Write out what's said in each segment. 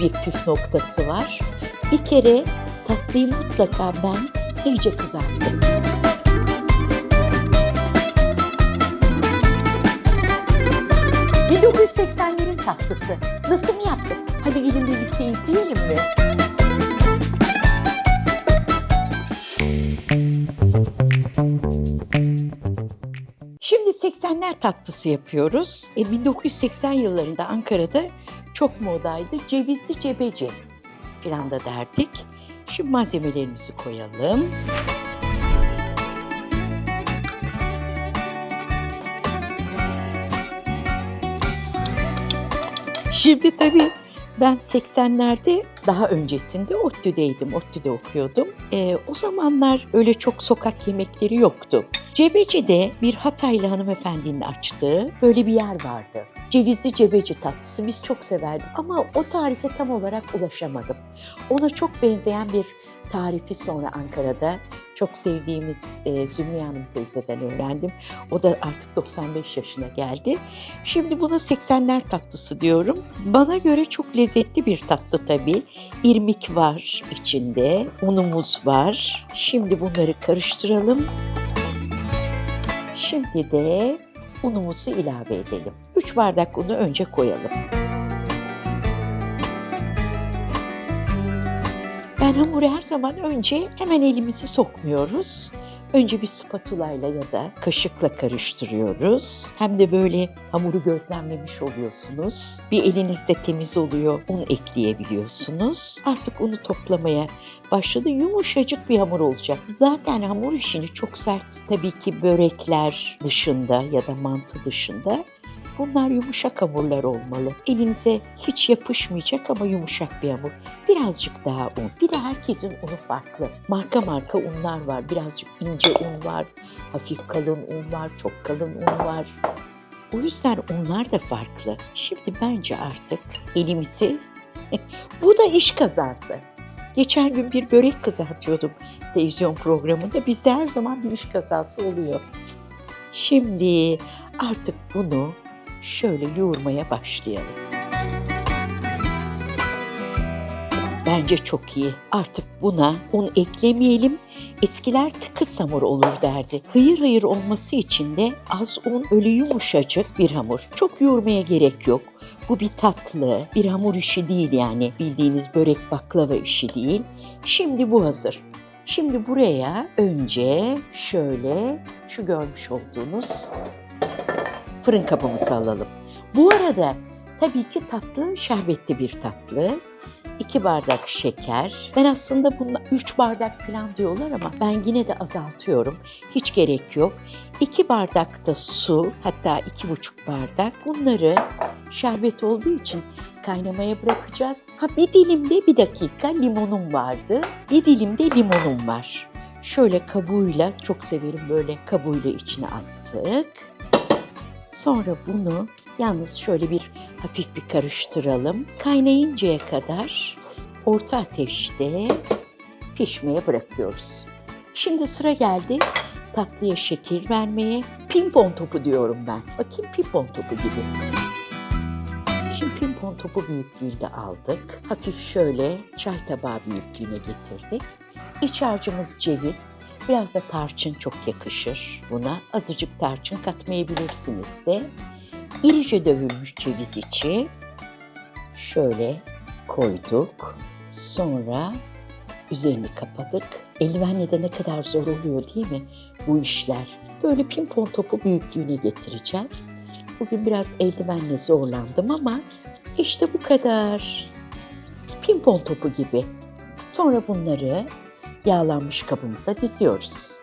bir püf noktası var. Bir kere tatlıyı mutlaka ben iyice kızarttım. ...1980'lerin tatlısı. Nasıl mı yaptık? Hadi gelin birlikte izleyelim mi? Şimdi 80'ler tatlısı yapıyoruz. E, 1980 yıllarında Ankara'da çok modaydı. Cevizli cebeci filan da derdik. Şimdi malzemelerimizi koyalım. Şimdi tabii ben 80'lerde daha öncesinde ODTÜ'deydim, ODTÜ'de okuyordum. Ee, o zamanlar öyle çok sokak yemekleri yoktu. Cebeci'de bir Hataylı hanımefendinin açtığı böyle bir yer vardı. Cevizli cebeci tatlısı biz çok severdik ama o tarife tam olarak ulaşamadım. Ona çok benzeyen bir tarifi sonra Ankara'da çok sevdiğimiz e, Zümrüt Hanım teyzeden öğrendim. O da artık 95 yaşına geldi. Şimdi buna 80'ler tatlısı diyorum. Bana göre çok lezzetli bir tatlı tabii. İrmik var içinde, unumuz var. Şimdi bunları karıştıralım. Şimdi de unumuzu ilave edelim. 3 bardak unu önce koyalım. Ben hamuru her zaman önce hemen elimizi sokmuyoruz. Önce bir spatula ile ya da kaşıkla karıştırıyoruz. Hem de böyle hamuru gözlemlemiş oluyorsunuz. Bir elinizde temiz oluyor, un ekleyebiliyorsunuz. Artık unu toplamaya başladı. Yumuşacık bir hamur olacak. Zaten hamur işini çok sert tabii ki börekler dışında ya da mantı dışında Bunlar yumuşak hamurlar olmalı. Elinize hiç yapışmayacak ama yumuşak bir hamur. Birazcık daha un. Bir de herkesin unu farklı. Marka marka unlar var. Birazcık ince un var. Hafif kalın un var. Çok kalın un var. O yüzden unlar da farklı. Şimdi bence artık elimizi... Bu da iş kazası. Geçen gün bir börek kızartıyordum televizyon programında. Bizde her zaman bir iş kazası oluyor. Şimdi artık bunu şöyle yoğurmaya başlayalım. Bence çok iyi. Artık buna un eklemeyelim. Eskiler tıkı hamur olur derdi. Hıyır hıyır olması için de az un, ölü yumuşacık bir hamur. Çok yoğurmaya gerek yok. Bu bir tatlı, bir hamur işi değil yani. Bildiğiniz börek baklava işi değil. Şimdi bu hazır. Şimdi buraya önce şöyle şu görmüş olduğunuz fırın kabımızı alalım. Bu arada tabii ki tatlı şerbetli bir tatlı. 2 bardak şeker. Ben aslında bununla 3 bardak falan diyorlar ama ben yine de azaltıyorum. Hiç gerek yok. 2 bardak da su hatta 2,5 bardak. Bunları şerbet olduğu için kaynamaya bırakacağız. Ha bir dilimde bir dakika limonum vardı. Bir dilimde limonum var. Şöyle kabuğuyla çok severim böyle kabuğuyla içine attık. Sonra bunu yalnız şöyle bir hafif bir karıştıralım. Kaynayıncaya kadar orta ateşte pişmeye bırakıyoruz. Şimdi sıra geldi tatlıya şekil vermeye. Pimpon topu diyorum ben. Bakayım pimpon topu gibi. Şimdi pimpon topu büyüklüğünde aldık. Hafif şöyle çay tabağı büyüklüğüne getirdik. İç harcımız ceviz, Biraz da tarçın çok yakışır buna. Azıcık tarçın katmayabilirsiniz de. İrice dövülmüş ceviz içi şöyle koyduk. Sonra üzerini kapadık. Eldivenle de ne kadar zor oluyor değil mi bu işler? Böyle pimpon topu büyüklüğüne getireceğiz. Bugün biraz eldivenle zorlandım ama işte bu kadar. Pimpon topu gibi. Sonra bunları yağlanmış kabımıza diziyoruz.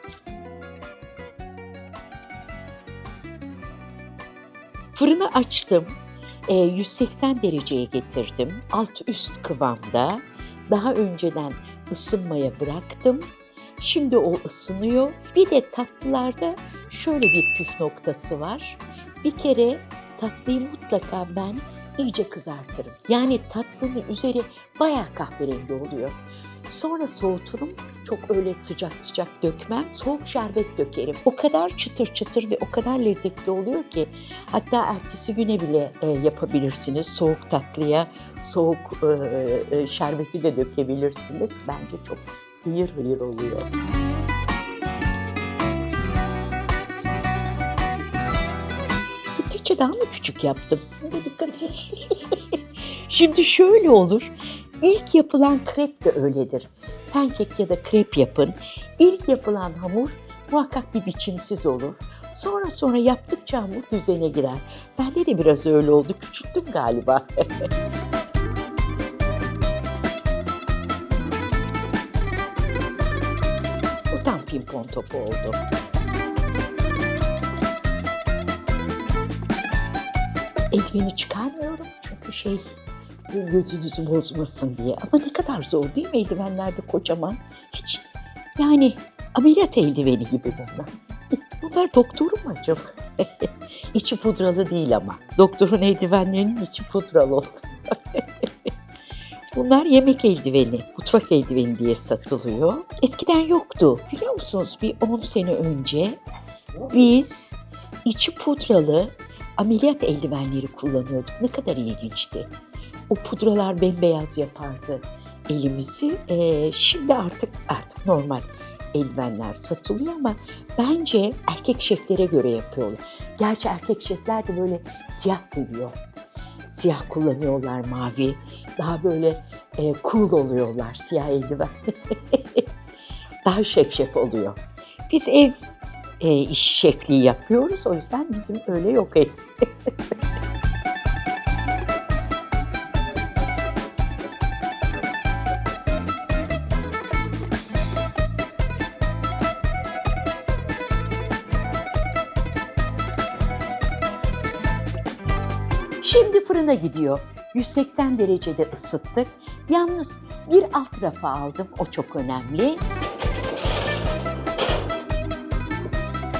Fırını açtım. 180 dereceye getirdim. Alt üst kıvamda. Daha önceden ısınmaya bıraktım. Şimdi o ısınıyor. Bir de tatlılarda şöyle bir püf noktası var. Bir kere tatlıyı mutlaka ben iyice kızartırım. Yani tatlının üzeri bayağı kahverengi oluyor. Sonra soğuturum. Çok öyle sıcak sıcak dökmem. Soğuk şerbet dökerim. O kadar çıtır çıtır ve o kadar lezzetli oluyor ki hatta ertesi güne bile e, yapabilirsiniz. Soğuk tatlıya soğuk e, e, şerbeti de dökebilirsiniz. Bence çok hıyır hıyır oluyor. Gittikçe daha mı küçük yaptım? Sizin de dikkat edin. Şimdi şöyle olur. İlk yapılan krep de öyledir. Pankek ya da krep yapın. İlk yapılan hamur muhakkak bir biçimsiz olur. Sonra sonra yaptıkça hamur düzene girer. Bende de biraz öyle oldu. Küçülttüm galiba. Bu tam pimpon topu oldu. Eldiveni çıkarmıyorum çünkü şey gözünüzü bozmasın diye. Ama ne kadar zor değil mi eldivenlerde kocaman? Hiç yani ameliyat eldiveni gibi bunlar. Bunlar doktorun mu acaba? içi pudralı değil ama. Doktorun eldivenlerinin içi pudralı oldu. Bunlar yemek eldiveni, mutfak eldiveni diye satılıyor. Eskiden yoktu. Biliyor musunuz bir 10 sene önce biz içi pudralı ameliyat eldivenleri kullanıyorduk. Ne kadar ilginçti. O pudralar bembeyaz yapardı elimizi. Ee, şimdi artık artık normal eldivenler satılıyor ama bence erkek şeflere göre yapıyorlar. Gerçi erkek şefler de böyle siyah seviyor. Siyah kullanıyorlar mavi. Daha böyle e, cool oluyorlar siyah eldiven. Daha şef şef oluyor. Biz ev e, iş şefliği yapıyoruz. O yüzden bizim öyle yok ev. Şimdi fırına gidiyor. 180 derecede ısıttık. Yalnız bir alt rafa aldım. O çok önemli.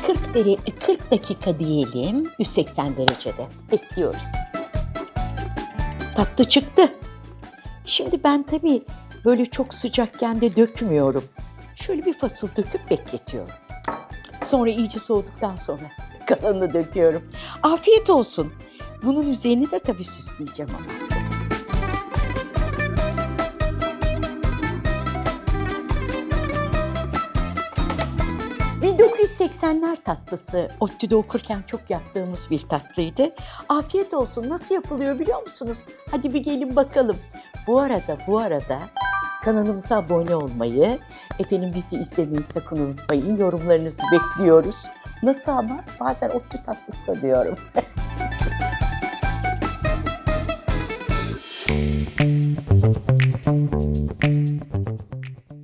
40, dere 40 dakika diyelim 180 derecede bekliyoruz. Tatlı çıktı. Şimdi ben tabii böyle çok sıcakken de dökmüyorum. Şöyle bir fasıl döküp bekletiyorum. Sonra iyice soğuduktan sonra kalanını döküyorum. Afiyet olsun. Bunun üzerini de tabii süsleyeceğim ama. 1980'ler tatlısı. ODTÜ'de okurken çok yaptığımız bir tatlıydı. Afiyet olsun. Nasıl yapılıyor biliyor musunuz? Hadi bir gelin bakalım. Bu arada, bu arada kanalımıza abone olmayı, efendim bizi izlemeyi sakın unutmayın. Yorumlarınızı bekliyoruz. Nasıl ama? Bazen ODTÜ tatlısı da diyorum.